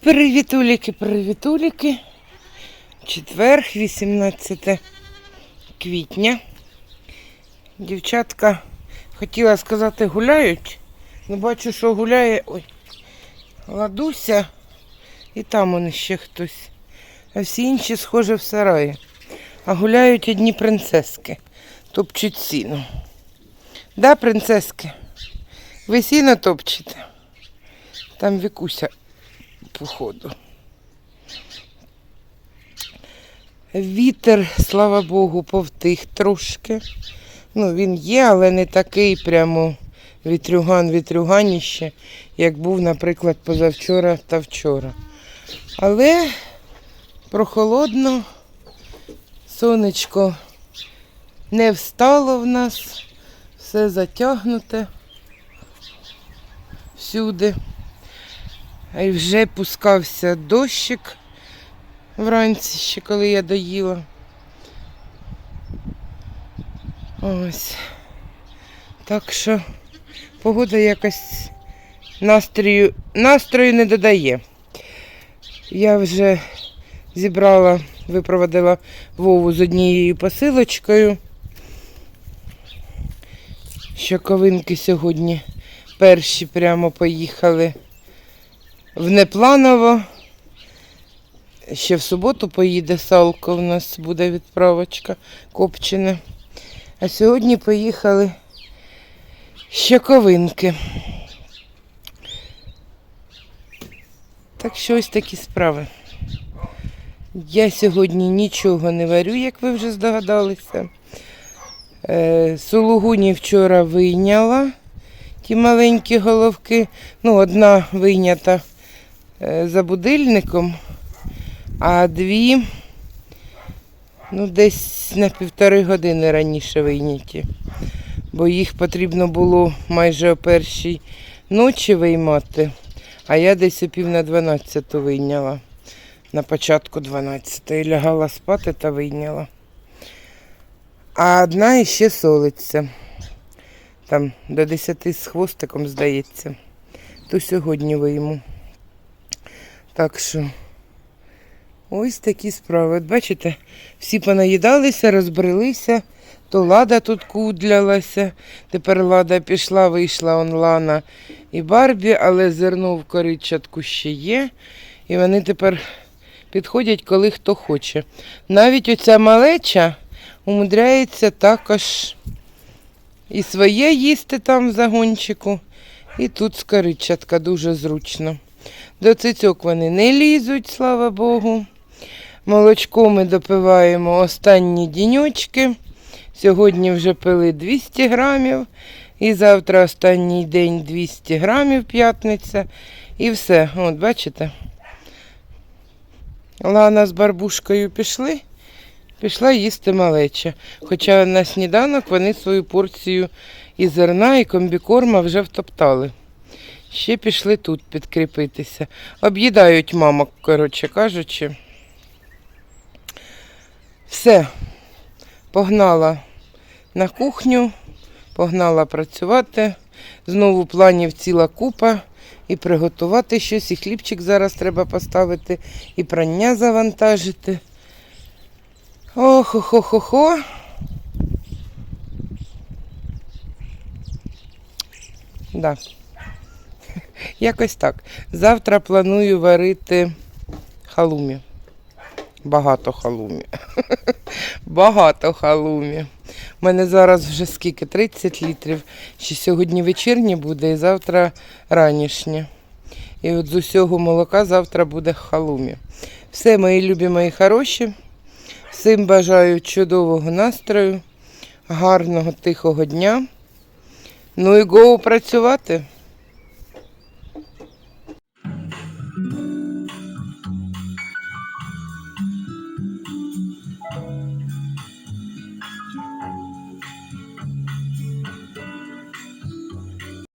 Привітуліки, привітуліки. Четвер, 18 квітня. Дівчатка хотіла сказати гуляють. Ну бачу, що гуляє. Ой, ладуся. І там он ще хтось. А всі інші схоже в сараї. А гуляють одні принцески. Топчуть сіно. Да, принцески? Ви сіно топчете? Там Вікуся походу. Вітер, слава Богу, повтих трошки. Ну, він є, але не такий прямо вітрюган, вітрюганіще, як був, наприклад, позавчора та вчора. Але прохолодно, сонечко не встало в нас, все затягнуте всюди. Й вже пускався дощик вранці, ще коли я доїла. Ось. Так що погода якось настрою, настрою не додає. Я вже зібрала, випроводила Вову з однією посилочкою. Щоковинки сьогодні перші прямо поїхали в Непланово. Ще в суботу поїде салко, у нас буде відправочка копчене. А сьогодні поїхали щековинки. Так що ось такі справи. Я сьогодні нічого не варю, як ви вже здогадалися. Е, Сулугуні вчора вийняла ті маленькі головки. Ну, одна вийнята е, за будильником, а дві ну, десь на півтори години раніше вийняті. Бо їх потрібно було майже о першій ночі виймати, а я десь о пів на дванадцяту вийняла. На початку 12-ї лягала спати та вийняла. А одна іще солиться. Там до 10 з хвостиком, здається. То сьогодні вийму. Так що ось такі справи. От бачите, всі понаїдалися, розбрелися, то лада тут кудлялася. Тепер лада пішла, вийшла он Лана і Барбі, але зерно в коричатку ще є. І вони тепер підходять, коли хто хоче. Навіть оця малеча умудряється також і своє їсти там в загончику, і тут скоричатка дуже зручно. До цицьок вони не лізуть, слава Богу. Молочко ми допиваємо останні діньочки. Сьогодні вже пили 200 грамів. І завтра останній день 200 грамів п'ятниця. І все. От, бачите? Лана з барбушкою пішли, пішла їсти малеча. Хоча на сніданок вони свою порцію і зерна, і комбікорма вже втоптали. Ще пішли тут підкріпитися. Об'їдають мамок, коротше кажучи. Все, погнала на кухню, погнала працювати. Знову планів ціла купа. І приготувати щось, і хлібчик зараз треба поставити, і прання завантажити. Ох-хо-хо-хо-хо. Да. Якось так. Завтра планую варити халумі. Багато халумі. Багато халумі. У мене зараз вже скільки? 30 літрів. Ще сьогодні вечірнє буде і завтра ранішнє. І от з усього молока завтра буде халумі. Все, мої любі, мої хороші. Всім бажаю чудового настрою, гарного, тихого дня. Ну і гоу працювати.